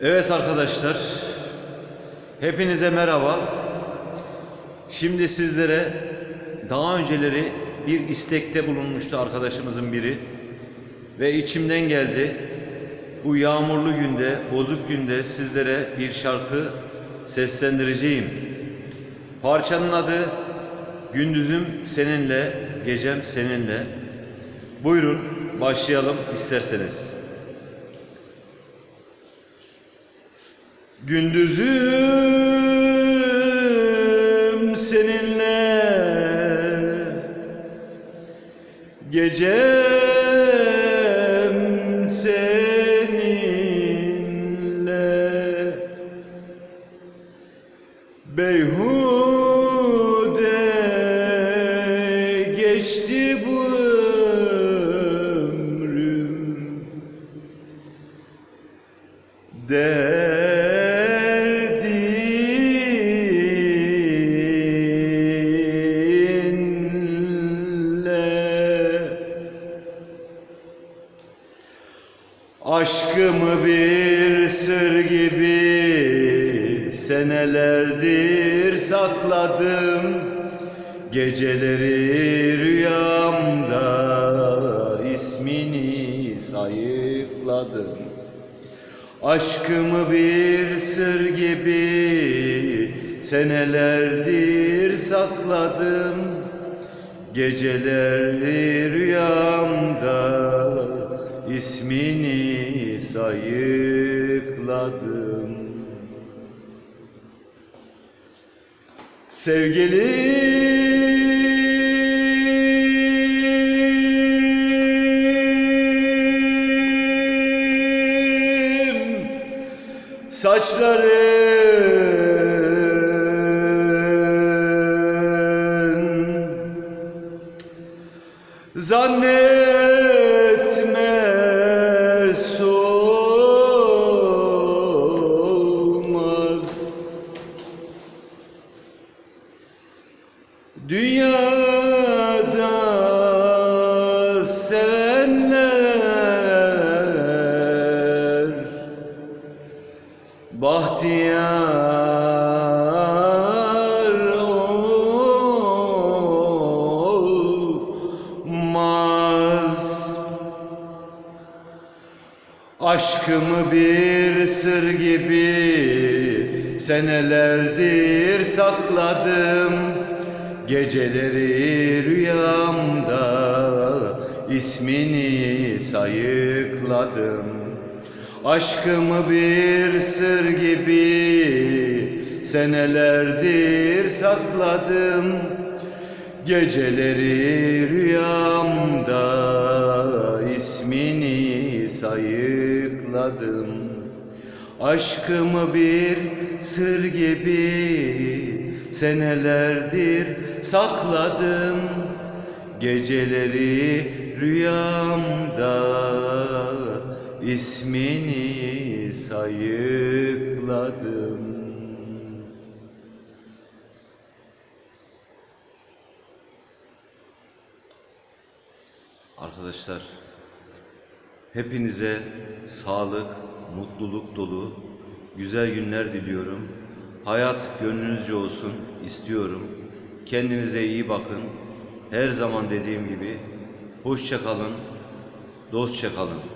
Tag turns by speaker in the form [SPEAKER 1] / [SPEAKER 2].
[SPEAKER 1] Evet arkadaşlar, hepinize merhaba. Şimdi sizlere daha önceleri bir istekte bulunmuştu arkadaşımızın biri ve içimden geldi. Bu yağmurlu günde, bozuk günde sizlere bir şarkı seslendireceğim. Parçanın adı Gündüzüm Seninle, Gecem Seninle. Buyurun başlayalım isterseniz. Gündüzüm seninle. Gecem seninle. Beyhude geçti bu ömrüm. Derdinle Aşkımı bir sır gibi senelerdir sakladım. Geceleri rüyamda ismini sayıkladım. Aşkımı bir sır gibi senelerdir sakladım. Geceleri rüyamda ismini sayıkladım. Sevgilim saçların Zannetme solmaz Dünyada sevenler Bahtiyar Aşkımı bir sır gibi senelerdir sakladım. Geceleri rüyamda ismini sayıkladım. Aşkımı bir sır gibi senelerdir sakladım. Geceleri Aşkımı bir sır gibi senelerdir sakladım. Geceleri rüyamda ismini sayıkladım. Arkadaşlar hepinize sağlık, mutluluk dolu güzel günler diliyorum. Hayat gönlünüzce olsun istiyorum. Kendinize iyi bakın. Her zaman dediğim gibi hoşça kalın, dostça kalın.